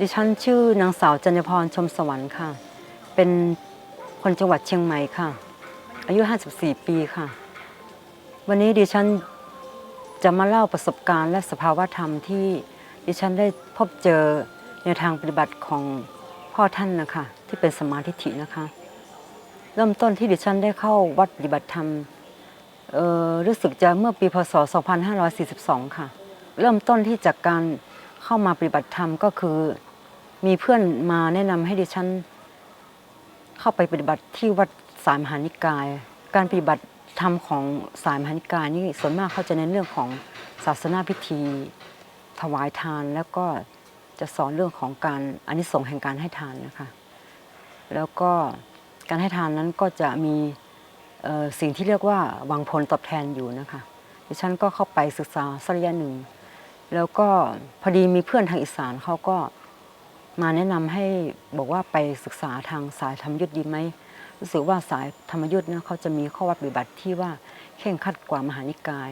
ดิฉันชื่อนางสาวจันยพรชมสวรรค์ค่ะ เป็น คนจังหวัดเชียงใหม่ค่ะ อายุ 54 ปีค่ะ วันนี้ดิฉันจะมาเล่าประสบการณ์และสภาวะธรรมที่ดิฉันได้พบเจอในทางปฏิบัติของพ่อท่านนะคะ ที่เป็นสมาธิินะคะ เริ่มต้นที่ดิฉันได้เข้าวัดปฏิบัติธรรมเออรู้สึกจะเมื่อปีพศ 2542 ค่ะ เริ่มต้นที่จากการเข้ามาปฏิบัติธรรมก็คือ มีเพื่อนมาแนะนำให้ดิฉัน เข้าไปปฏิบัติที่วัดสายมหานิกาย การปฏิบัติธรรมของสายมหานิกายนี่ส่วนมากเขาจะเน้นเรื่องของศาสนาพิธี ถวายทานแล้วก็จะสอนเรื่องของการอนิสงส์แห่งการให้ทานนะคะ แล้วก็การให้ทานนั้นก็จะมีสิ่งที่เรียกว่าวังผลตอบแทนอยู่นะคะดิฉันก็เข้าไปศึกษาสักระยะหนึ่ง แล้วก็พอดีมีเพื่อนทางอีสานเขาก็ มาแนะนำให้บอกว่าไปศึกษาทางสายธรรมยุทธ์ดีไหมรู้สึกว่าสายธรรมยุทธ์นะเขาจะมีข้อวัดปฏิบัติที่ว่าเข่งคัดกว่ามหานิกาย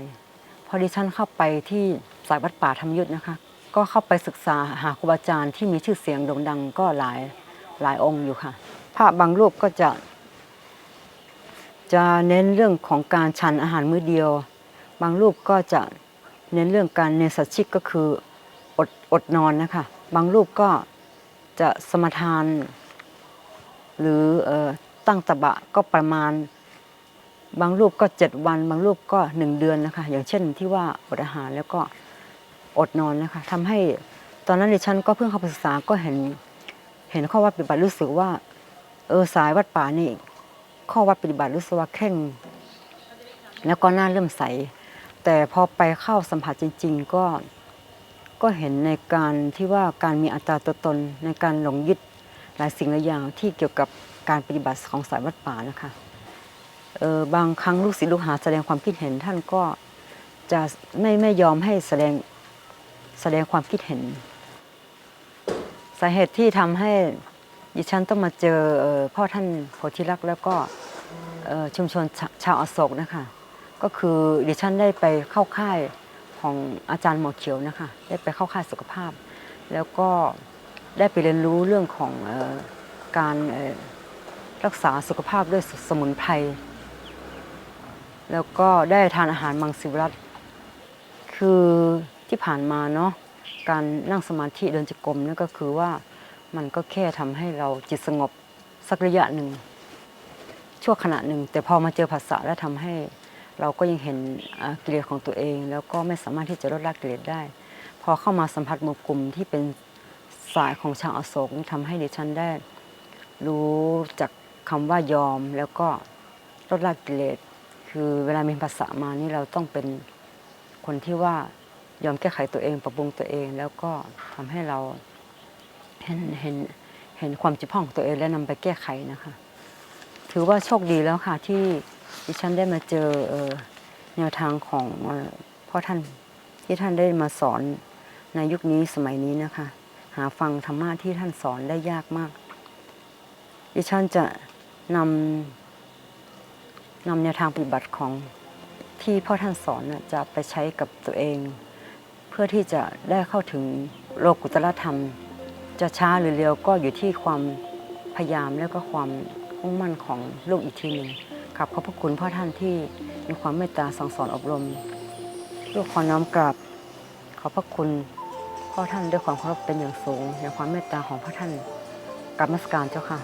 พอดิฉันเข้าไปที่สายวัดป่าธรรมยุทธ์นะคะ ก็เข้าไปศึกษาหาครูบาอาจารย์ที่มีชื่อเสียงโด่งดังก็หลายหลายองค์อยู่ค่ะพระบางรูปก็จะ จะเน้นเรื่องของการฉันอาหารมื้อเดียว บางรูปก็จะเน้นเรื่องการเนสัชิกก็คืออดอดนอนนะคะ บางรูปก็ จะสมทาน หรือตั้งตะบะก็ประมาณ บางรูปก็เจ็ดวัน บางรูปก็หนึ่งเดือนนะคะ อย่างเช่นที่ว่าอดอาหารแล้วก็อดนอนนะคะทำให้ตอนนั้นดิฉันก็เพิ่งเข้าไปศึกษาก็เห็นเห็นข้อวัดปฏิบัติรู้สึกว่า เออสายวัดป่านี่ ข้อวัดปฏิบัติรู้สึกว่าเคร่ง แล้วก็น่าเริ่มใส แต่พอไปเข้าสัมผัสจริง ๆ ก็ ก็เห็นในการที่ว่าการมีอัตราตัวตนในการหลงยึดหลายสิ่งหลายอย่างที่เกี่ยวกับการปฏิบัติของสายวัดป่านะคะเออบางครั้งลูกศิษย์ลูกหาแสดงความคิดเห็นท่านก็จะไม่ไม่ยอมให้แสดงแสดงความคิดเห็น สาเหตุที่ทำให้ดิฉันต้องมาเจอพ่อท่านโพธิลักษ์แล้วก็ชุมชนชาชาวอโศกนะคะก็คือดิฉันได้ไปเข้าค่าย ของอาจารย์หมอเขียวนะคะได้ไปเข้าค่ายสุขภาพ แล้วก็ได้ไปเรียนรู้เรื่องของออการรักษาสุขภาพด้วยสมุนไพรแล้วก็ได้ทานอาหารมังสวิรัตคือที่ผ่านมาเนาะการนั่งสมาธิเดินจงกรมนั่นก็คือว่ามันก็แค่ทำให้เราจิตสงบสักระยะหนึ่งชั่วขณะหนึ่ง แต่พอมาเจอภาษาแล้วทำให้ เราก็ยังเห็นกิเลสของตัวเอง แล้วก็ไม่สามารถที่จะลดละกิเลสได้ พอเข้ามาสัมผัสหมู่กลุ่มที่เป็นสายของชาวอโศกนี่ทำให้ดิฉันได้ รู้จากคำว่ายอมแล้วก็ลดละกิเลส คือเวลามีภาษามานี่เราต้องเป็นคนที่ว่ายอมแก้ไขตัวเองปรับปรุงตัวเอง แล้วก็ทำให้เราเห็นเห็นเห็นความจิตพ่องของตัวเองและนำไปแก้ไขนะคะ ถือว่าโชคดีแล้วค่ะที่ ดิฉันได้มาเจอแนวทางของอพ่อท่านที่ท่านได้มาสอนในยุคนี้สมัยนี้นะคะ หาฟังธรรมะที่ท่านสอนได้ยากมาก ดิฉันจะนำนำแนวทางปฏิบัติของที่พ่อท่านสอนนะจะไปใช้กับตัวเอง เพื่อที่จะได้เข้าถึงโลกุตตรธรรม จะช้าหรือเร็วก็อยู่ที่ความพยายามแล้วก็ความมุ่งมั่นของลูกอีกทีหนึ่ง กราบขอบพระคุณพ่อท่านที่มีความเมตตาสั่งสอนอบรมลูกขอน้อมกราบขอบพระคุณพ่อท่านด้วยความเคารพเป็นอย่างสูงในความเมตตาของพ่อท่านกราบมัสการเจ้าค่ะ